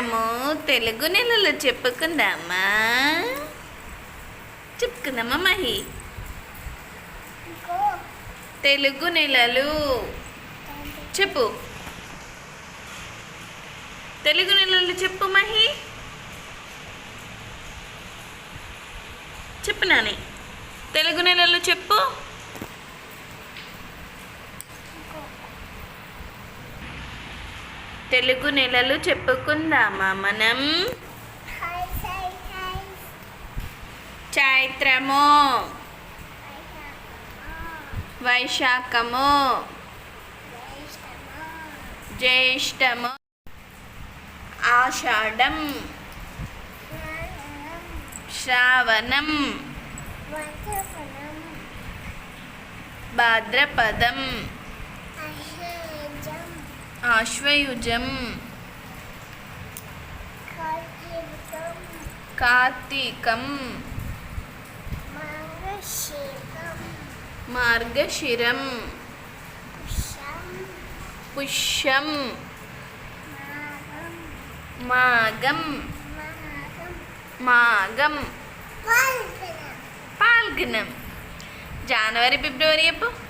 మనము తెలుగు నెలలు చెప్పుకుందామా? చెప్పుకుందామా మహి? తెలుగు నెలలు చెప్పు. తెలుగు నెలలు చెప్పు మహి. చెప్పు నాని. తెలుగు నెలలు చెప్పు. తెలుగు నెలలు చెప్పుకుందామా మనం? చైత్రము వైశాఖము జ్యేష్టము ఆషాఢం శ్రావణం భాద్రపదం ആശ്വയുജം. കാർത്തികം. മാർഗശിരം. പുഷ്യം. മാഗം. മാഗം. പാൽഗനം ജാനുവരി ഫെബ്രുവരി അപ്പോൾ